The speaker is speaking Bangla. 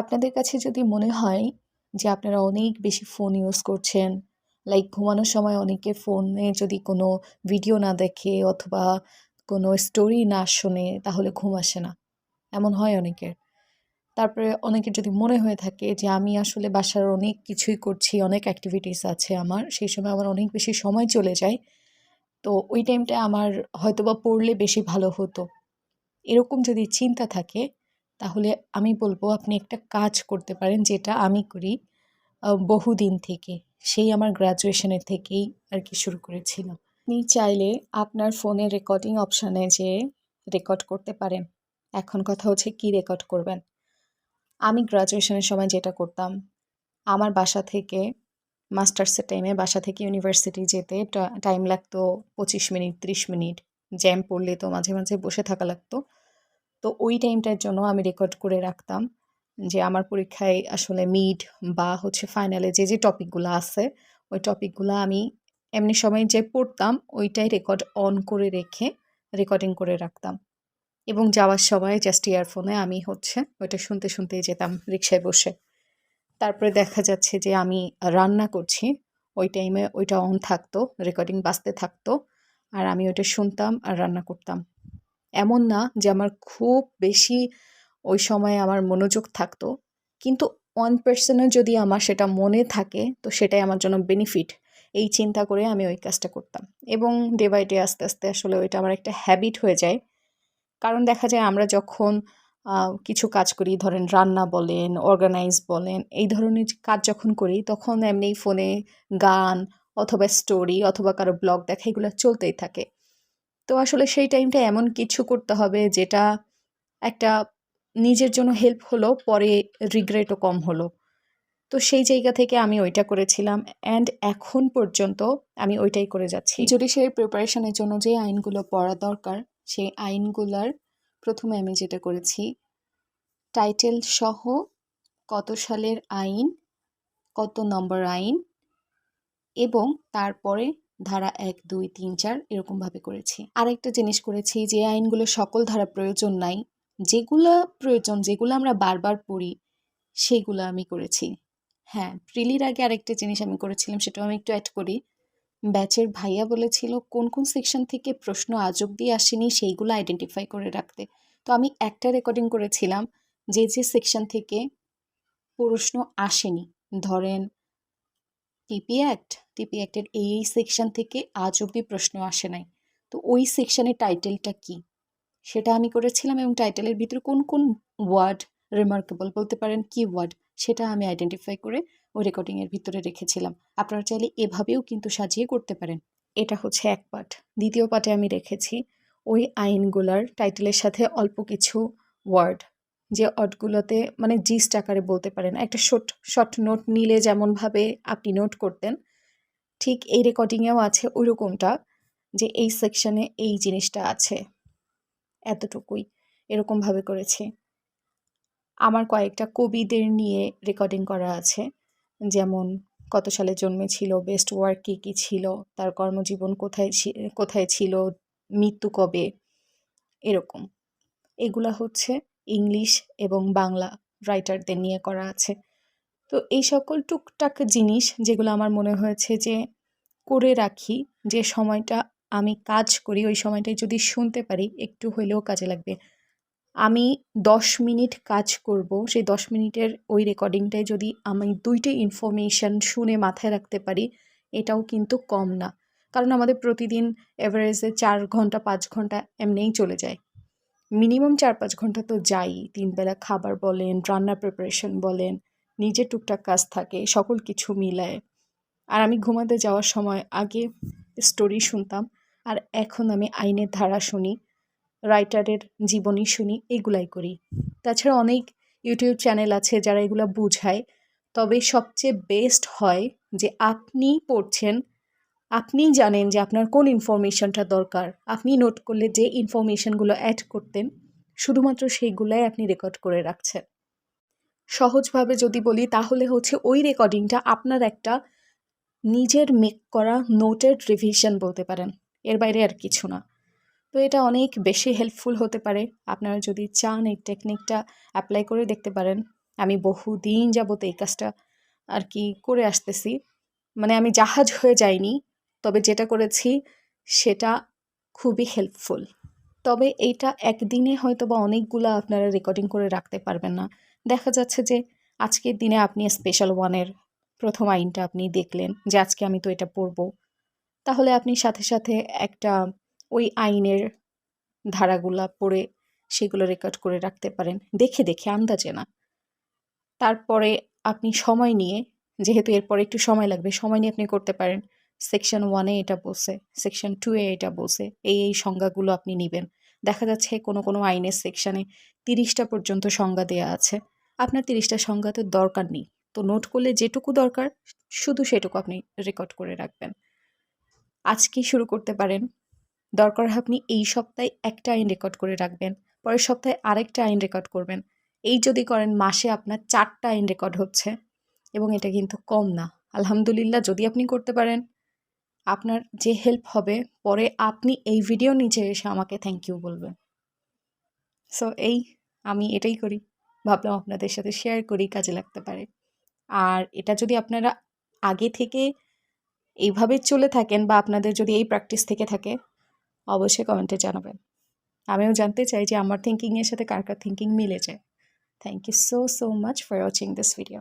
আপনাদের কাছে যদি মনে হয় যে আপনারা অনেক বেশি ফোন ইউজ করছেন, লাইক ঘুমানোর সময় অনেকে ফোনে যদি কোনো ভিডিও না দেখে অথবা কোনো স্টোরি না শোনে, তাহলে ঘুম আসে না। এমন হয় অনেকের। তারপরে অনেকের যদি মনে হয়ে থাকে যে আমি আসলে বাসার অনেক কিছুই করছি, অনেক অ্যাক্টিভিটিস আছে আমার, সেই সময় আমার অনেক বেশি সময় চলে যায়, তো ওই টাইমটা আমার হয়তোবা পড়লে বেশি ভালো হতো। এরকম যদি চিন্তা থাকে তাহলে আমি বলব আপনি একটা কাজ করতে পারেন, যেটা আমি করি বহুদিন থেকে। সেই আমার গ্র্যাজুয়েশনের থেকেই আর কি শুরু করেছিলাম আপনি চাইলে আপনার ফোনের রেকর্ডিং অপশানে যে রেকর্ড করতে পারেন। এখন কথা হচ্ছে কি রেকর্ড করবেন? আমি গ্র্যাজুয়েশনের সময় যেটা করতাম, আমার বাসা থেকে মাস্টার্সের টাইমে বাসা থেকে ইউনিভার্সিটি যেতে টাইম লাগতো পঁচিশ মিনিট, ত্রিশ মিনিট। জ্যাম পড়লে তো মাঝে মাঝে বসে থাকা লাগতো। তো ওই টাইমটার জন্য আমি রেকর্ড করে রাখতাম যে আমার পরীক্ষায় আসলে মিড বা হচ্ছে ফাইনালে যে যে টপিকগুলো আছে, ওই টপিকগুলো আমি এমনি সময় যে পড়তাম ওইটাই রেকর্ড অন করে রেখে রেকর্ডিং করে রাখতাম। এবং যাওয়ার সময় জাস্ট ইয়ারফোনে আমি হচ্ছে ওইটা শুনতে শুনতেই যেতাম রিক্সায় বসে। তারপরে দেখা যাচ্ছে যে আমি রান্না করছি, ওই টাইমে ওইটা অন থাকতো রেকর্ডিং বাজতে থাকতো, আর আমি ওইটা শুনতাম আর রান্না করতাম। এমন না যে আমার খুব বেশি ওই সময় আমার মনোযোগ থাকতো। কিন্তু ওয়ান পার্সেন্টও যদি আমার সেটা মনে থাকে, তো সেটাই আমার জন্য বেনিফিট এই চিন্তা করে আমি ওই কাজটা করতাম। এবং ডে বাই ডে আস্তে আস্তে আসলে ওইটা আমার একটা হ্যাবিট হয়ে যায়। কারণ দেখা যায় আমরা যখন কিছু কাজ করি, ধরেন রান্না বলেন অর্গানাইজ বলেন, এই ধরনের কাজ যখন করি, তখন এমনি ফোনে গান অথবা স্টোরি অথবা কারও ব্লগ দেখা, এগুলো চলতেই থাকে। তো আসলে সেই টাইমটা এমন কিছু করতে হবে যেটা একটা নিজের জন্য হেল্প হলো, পরে রিগ্রেটও কম হলো। তো সেই জায়গা থেকে আমি ওইটা করেছিলাম অ্যান্ড এখন পর্যন্ত আমি ওইটাই করে যাচ্ছি। জুডিশিয়ারি প্রিপারেশনের জন্য যে আইনগুলো পড়া দরকার, সেই আইনগুলার প্রথমে আমি যেটা করেছি টাইটেল সহ কত সালের আইন, কত নম্বর আইন এবং তারপরে ধারা এক, দুই, তিন, চার এরকমভাবে করেছি। আরেকটা জিনিস করেছি যে, আইনগুলো সকল ধারা প্রয়োজন নাই। যেগুলো প্রয়োজন, যেগুলো আমরা বারবার পড়ি, সেগুলো আমি করেছি। হ্যাঁ প্রিলির আগে আরেকটা জিনিস আমি করেছিলাম, সেটাও আমি একটু অ্যাড করি। ব্যাচের ভাইয়া বলেছিল, কোন কোন সেকশন থেকে প্রশ্ন আজব দিয়ে আসেনি, সেইগুলো আইডেন্টিফাই করে রাখতে। তো আমি একটা রেকর্ডিং করেছিলাম, যে যে সেকশন থেকে প্রশ্ন আসেনি, ধরেন টিপি অ্যাক্ট টিপি অ্যাক্টের এই এই সেকশন থেকে আজ অব্দি প্রশ্ন আসে নাই। তো ওই সেকশনের টাইটেলটা কি? সেটা আমি করেছিলাম এবং টাইটেলের ভিতরে কোন কোন ওয়ার্ড রিমার্কেবল বলতে পারেন, কি ওয়ার্ড সেটা আমি আইডেন্টিফাই করে ওই রেকর্ডিংয়ের ভিতরে রেখেছিলাম। আপনারা চাইলে এভাবেও কিন্তু সাজিয়ে করতে পারেন। এটা হচ্ছে এক পার্ট দ্বিতীয় পার্টে আমি রেখেছি ওই আইনগুলার টাইটেলের সাথে অল্প কিছু ওয়ার্ড যে অটগুলোতে মানে জিস্ট আকারে বলতে পারেন। একটা শর্ট শর্ট নোট নিলে যেমনভাবে আপনি নোট করতেন, ঠিক এই রেকর্ডিংয়েও আছে ওই রকমটা যে এই সেকশনে এই জিনিসটা আছে। এতটুকুই এরকমভাবে করেছি। আমার কয়েকটা কবিদের নিয়ে রেকর্ডিং করা আছে, যেমন কত সালে জন্মেছিল বেস্ট ওয়ার্ক কী কী ছিল, তার কর্মজীবন কোথায় কোথায় ছিল, মৃত্যু কবে, এরকম। এগুলা হচ্ছে ইংলিশ এবং বাংলা রাইটারদের নিয়ে করা আছে। তো এই সকল টুকটাক জিনিস যেগুলো আমার মনে হয়েছে যে করে রাখি, যে সময়টা আমি কাজ করি, ওই সময়টায় যদি শুনতে পারি, একটু হইলেও কাজে লাগবে। আমি দশ মিনিট কাজ করব, সেই দশ মিনিটের ওই রেকর্ডিংটায় যদি আমি দুইটা ইনফরমেশান শুনে মাথায় রাখতে পারি, এটাও কিন্তু কম না। কারণ আমাদের প্রতিদিন এভারেজে চার ঘণ্টা, পাঁচ ঘণ্টা এমনিই চলে যায়। মিনিমাম চার পাঁচ ঘণ্টা তো যাই। তিনবেলা খাবার বলেন, রান্নার প্রিপারেশন বলেন, নিজের টুকটাক কাজ থাকে, সকল কিছু মিলায়। আর আমি ঘুমাতে যাওয়ার সময় আগে স্টোরি শুনতাম, আর এখন আমি আইনের ধারা শুনি রাইটারের জীবনী শুনি, এগুলাই করি। তাছাড়া অনেক ইউটিউব চ্যানেল আছে যারা এগুলো বুঝায়, তবে সবচেয়ে বেস্ট হয় যে আপনি পড়ছেন আপনি জানেন যে আপনার কোন ইনফরমেশনটা দরকার। আপনি নোট করলে যে ইনফরমেশনগুলো অ্যাড করতেন, শুধুমাত্র সেইগুলাই আপনি রেকর্ড করে রাখছেন। সহজভাবে যদি বলি, তাহলে হচ্ছে ওই রেকর্ডিংটা আপনার একটা নিজের মেক করা নোটের রিভিশন বলতে পারেন। এর বাইরে আর কিছু না। তো এটা অনেক বেশি হেল্পফুল হতে পারে। আপনারা যদি চান এই টেকনিকটা অ্যাপ্লাই করে দেখতে পারেন। আমি বহুদিন যাবত এই কাজটা আর কি করে আসতেছি। মানে আমি জাহাজ হয়ে যাইনি। তবে যেটা করেছি, সেটা খুবই হেল্পফুল তবে এইটা একদিনে হয়তো বা অনেকগুলো আপনারা রেকর্ডিং করে রাখতে পারবেন না। দেখা যাচ্ছে যে, আজকের দিনে আপনি স্পেশাল ওয়ানের প্রথম আইনটা আপনি দেখলেন যে, আজকে আমি তো এটা পড়ব। তাহলে আপনি সাথে সাথে একটা ওই আইনের ধারাগুলা পড়ে সেগুলো রেকর্ড করে রাখতে পারেন। দেখে দেখে, আন্দাজে না। তারপরে আপনি সময় নিয়ে, যেহেতু এরপরে একটু সময় লাগবে, সময় নিয়ে আপনি করতে পারেন। সেকশন ওয়ানে এটা বলছে সেকশন টু এ এটা বলছে, এই এই সংজ্ঞাগুলো আপনি নেবেন। দেখা যাচ্ছে কোনো কোনো আইনের সেকশানে তিরিশটা পর্যন্ত সংজ্ঞা দেওয়া আছে। আপনার তিরিশটা সংজ্ঞা তো দরকার নেই। তো নোট করলে যেটুকু দরকার, শুধু সেটুকু আপনি রেকর্ড করে রাখবেন। আজকেই শুরু করতে পারেন? দরকার আপনি এই সপ্তাহে একটা আইন রেকর্ড করে রাখবেন, পরের সপ্তাহে আরেকটা আইন রেকর্ড করবেন। এই যদি করেন, মাসে আপনার চারটা আইন রেকর্ড হচ্ছে। এবং এটা কিন্তু কম না। আলহামদুলিল্লাহ, যদি আপনি করতে পারেন আপনার যে হেল্প হবে, পরে আপনি এই ভিডিও নিচে এসে আমাকে থ্যাংক ইউ বলবেন। সো এই আমি এটাই করি। ভাবলাম আপনাদের সাথে শেয়ার করি, কাজে লাগতে পারে। আর এটা যদি আপনারা আগে থেকে এইভাবে চলে থাকেন বা আপনাদের যদি এই প্র্যাকটিস থেকে থাকে, অবশ্যই কমেন্টে জানাবেন। আমিও জানতে চাই যে আমার থিঙ্কিংয়ের সাথে কার কার থিঙ্কিং মিলে যায় thank you so so much for watching this video